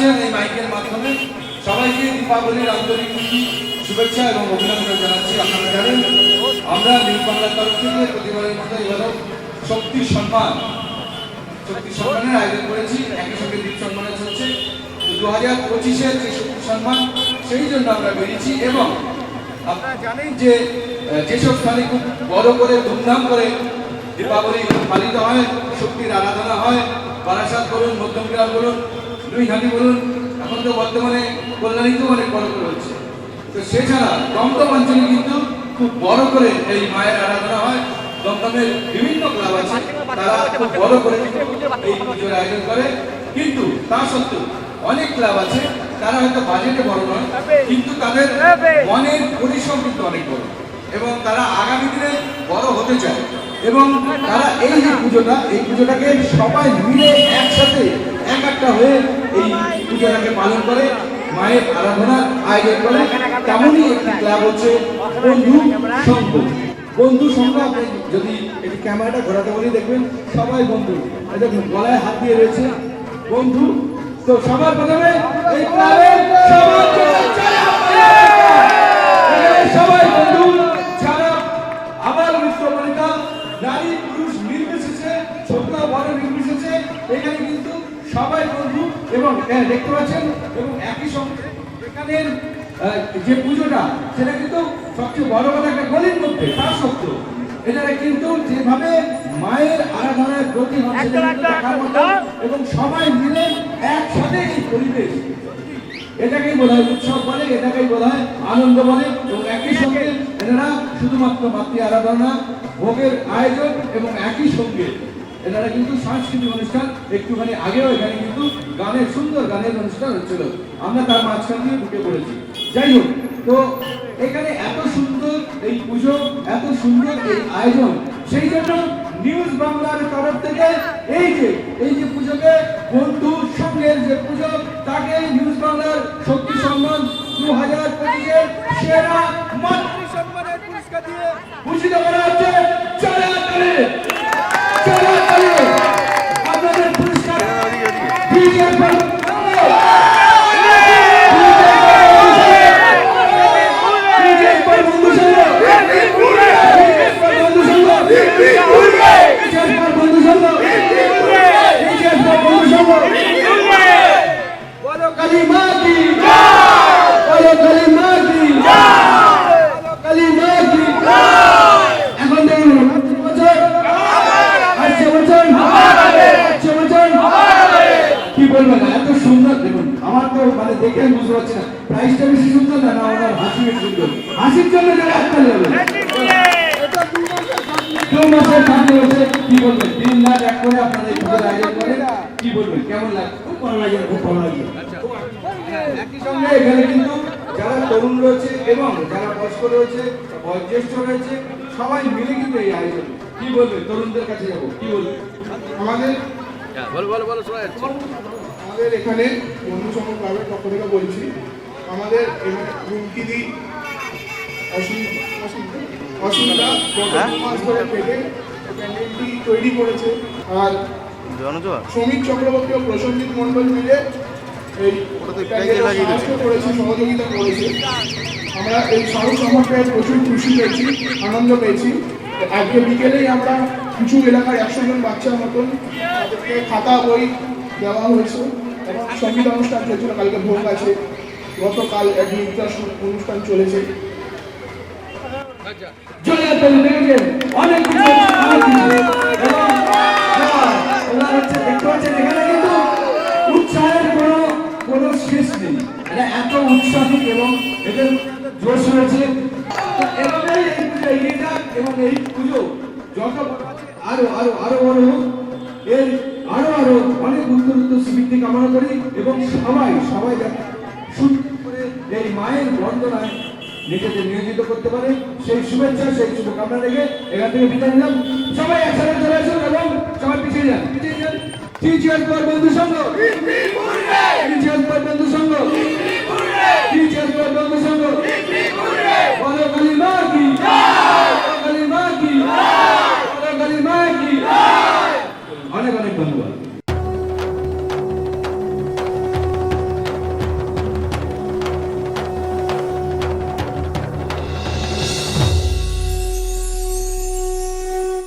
পাচ্ছেন এই মাইকের মাধ্যমে। সবাইকে দীপাবলির আন্তরিক শুভেচ্ছা এবং অভিনন্দন জানাচ্ছি আপনারা জানেন। আমরা নিউ বাংলার তরফ থেকে প্রতিবারের মতো এবারও শক্তি সম্মান, শক্তি সম্মানের আয়োজন করেছি। একই সঙ্গে দ্বীপ সম্মানের হচ্ছে। দু হাজার পঁচিশের যে শক্তি সম্মান, সেই জন্য আমরা বেরিয়েছি এবং আপনারা জানেন যে যেসব স্থানে খুব বড় করে, ধুমধাম করে দীপাবলি পালিত হয়, শক্তির আরাধনা হয়, বারাসাত বলুন, মধ্যমগ্রাম বলুন দুই ঘাটি বলুন, এখন তো বর্তমানে কল্যাণীতেও অনেক বড় করে হচ্ছে। তো সেছাড়া দমদম অঞ্চলে কিন্তু খুব বড় করে এই মায়ের আরাধনা হয়। দমদমের বিভিন্ন ক্লাব আছে, তারা খুব বড় করে এই পুজোর আয়োজন করে। কিন্তু তা সত্ত্বেও অনেক ক্লাব আছে, তারা হয়তো বাজেটে বড় নয়, কিন্তু তাদের মনের পরিশ্রম কিন্তু অনেক বড়। এবং তারা আগামী দিনে বড় হতে চায়। এবং তারা এই যে পুজোটা, এই পুজোটাকে সবাই মিলে একসাথে, এক একটা হয়ে এই পূজাটাকে পালন করে, মায়ের আরাধনা আয়োজন করে। তেমনই একটি ক্লাব হচ্ছে বন্ধু সংঘ। বন্ধু সংঘ, আপনি যদি একটি ক্যামেরাটা ঘোরাতে বলি দেখবেন, সবাই বন্ধু। দেখুন, গলায় হাত দিয়ে রয়েছে বন্ধু। তো সবার প্রথমে এই ক্লাবের সবার দেখতে পাচ্ছেন এবং একই সঙ্গে এখানের যে পুজোটা সেটা কিন্তু সবচেয়ে বড় কথা একটা গলির মধ্যে তা সত্ত্বেও। এটারে কিন্তু যেভাবে মায়ের আরাধনার প্রতি এবং সবাই মিলে একসাথে এই পরিবেশ। এটাকেই বলা হয় উৎসব বলে এটাকেই বলা হয় আনন্দ বলে এবং একই সঙ্গে এনারা শুধুমাত্র মাতৃ আরাধনা ভোগের আয়োজন এবং একই সঙ্গে এনারা কিন্তু সাংস্কৃতিক অনুষ্ঠান একটুখানি আগেও এখানে কিন্তু গানের, সুন্দর গানের অনুষ্ঠান হচ্ছিল। আমরা তার মাঝখান দিয়ে ঢুকে পড়েছি। যাই হোক, তো এখানে এত সুন্দর এই পুজো, এত সুন্দর এই আয়োজন, সেই জন্য নিউজ বাংলার তরফ থেকে এই যে এই যে পুজোকে বন্ধু সঙ্গের যে পুজো, তাকে নিউজ বাংলার শক্তি সম্মান দু হাজার সেরা মাতৃ সম্মানের পুরস্কার দিয়ে ভূষিত করা হচ্ছে চলা করে চলা করে আপনাদের পুরস্কার বিজয় বন্ধু সঙ্গ বন্ধু সঙ্গ বন্ধু সঙ্গ বন্ধু সঙ্গ বলো কালী মা কি বলো কালী মা কি বলো কালী মা কি এখন দেখুন আসছে বছর আসছে বছর আসছে বছর কি বলবেন এত সুন্দর দেখুন আমার তো মানে দেখে আমি বুঝতে পারছি না। প্রাইসটা বেশি সুন্দর না না, ওনার হাসি সুন্দর? হাসির জন্য যারা একটা যাবে কি বলবেন? দিন রাত এক করে করে। কি বলবেন? কেমন লাগে এখানে কিন্তু যারা তরুণ রয়েছে এবং যারা বয়স্ক রয়েছে বয়োজ্যেষ্ঠ রয়েছে সবাই মিলে কিন্তু এই আয়োজন কি বলবেন তরুণদের কাছে যাব কি বলবেন আমাদের আমাদের এখানে বন্ধু ক্লাবের পক্ষ থেকে বলছি আমাদের রুমকিদি অসুবিধা তৈরি করেছে আর শ্রমিক চক্রবর্তী ও প্রসঞ্জিৎ মণ্ডল মিলে এই সহযোগিতা করেছে। আমরা এই সাহস সম্পর্কে প্রচুর খুশি পেয়েছি আনন্দ পেয়েছি। আজকে বিকেলেই আমরা কিছু এলাকার একশো জন বাচ্চার মতন তাদেরকে খাতা বই দেওয়া হয়েছে এবং সংগীত অনুষ্ঠান চলছিল কালকে ভোগ আছে। গতকাল এক অনুষ্ঠান চলেছে। দেখেছেন অনেক কিছু অনেক কিছু এবং হ্যাঁ, ওনারা হচ্ছে দেখতে পাচ্ছেন এখানে কিন্তু উৎসাহের কোনো কোনো শেষ নেই। এটা এত উৎসাহিত এবং এদের জোশ রয়েছে। এভাবেই এই পুজো এগিয়ে যাক এবং এই পুজো যত আরও আরও আরও বড় হোক, এর আরও আরও অনেক উত্তর স্মৃতি কামনা করি এবং সবাই সবাই যাতে সুন্দর করে এই মায়ের বন্দনায় নিজেদের নিয়োজিত করতে পারে। সেই শুভেচ্ছা, সেই শুভকামনা রেখে এখান থেকে বিদায় নিলাম। সবাই একসাথে চলে আসুন এবং সবাই পিছিয়ে যান পিছিয়ে যান। টিচার পর বন্ধু সঙ্গ টিচার পর বন্ধু